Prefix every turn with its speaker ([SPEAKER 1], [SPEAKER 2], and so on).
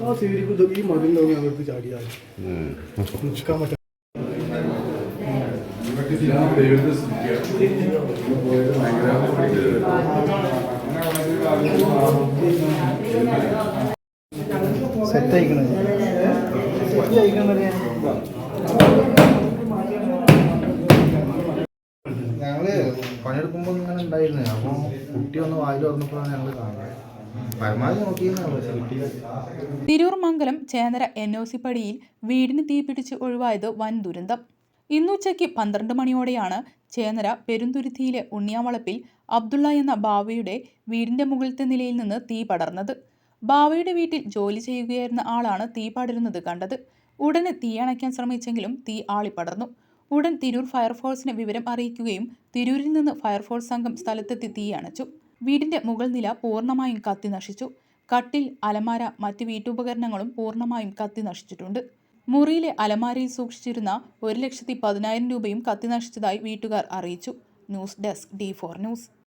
[SPEAKER 1] ആ സ്വീകരിക്കും ഈ മതിൽ നോക്കി അങ്ങോട്ട് ചാടിയാൽ നിൽക്കാൻ പറ്റാ സെറ്റ് അയക്കണേ സെറ്റ്
[SPEAKER 2] അയക്കണേ പണിയെടുക്കുമ്പോൾ ഇങ്ങനെ ഉണ്ടായിരുന്നു. അപ്പോൾ കുട്ടി ഒന്ന് വായിൽ തുറന്നപ്പോഴാണ് ഞങ്ങൾ കാണുന്നത്.
[SPEAKER 3] Tirur Mangalam Chennara N O C പടിയിൽ വീടിന് തീപിടിച്ച് ഒഴിവായത് വൻ ദുരന്തം. ഇന്നുച്ചയ്ക്ക് പന്ത്രണ്ട് മണിയോടെയാണ് ചേന്നര പെരുന്തുരുത്തിയിലെ ഉണ്ണിയാവളപ്പിൽ അബ്ദുള്ള എന്ന ബാവയുടെ വീടിന്റെ മുകളിലത്തെ നിലയിൽ നിന്ന് തീ പടർന്നത്. ബാവയുടെ വീട്ടിൽ ജോലി ചെയ്യുകയായിരുന്ന ആളാണ് തീ പടരുന്നത് കണ്ടത്. ഉടനെ തീ അണയ്ക്കാൻ ശ്രമിച്ചെങ്കിലും തീ ആളിപ്പടർന്നു. ഉടൻ തിരൂർ ഫയർഫോഴ്സിന് വിവരം അറിയിക്കുകയും തിരൂരിൽ നിന്ന് ഫയർഫോഴ്സ് സംഘം സ്ഥലത്തെത്തി തീ അണച്ചു. വീടിന്റെ മുകൾ നില പൂർണമായും കത്തി നശിച്ചു. കട്ടിൽ അലമാര മറ്റ് വീട്ടുപകരണങ്ങളും പൂർണമായും കത്തി നശിച്ചിട്ടുണ്ട്. മുറിയിലെ അലമാരയിൽ സൂക്ഷിച്ചിരുന്ന ഒരു ലക്ഷത്തി പതിനായിരം രൂപയും കത്തി നശിച്ചതായി വീട്ടുകാർ അറിയിച്ചു. News desk D four news.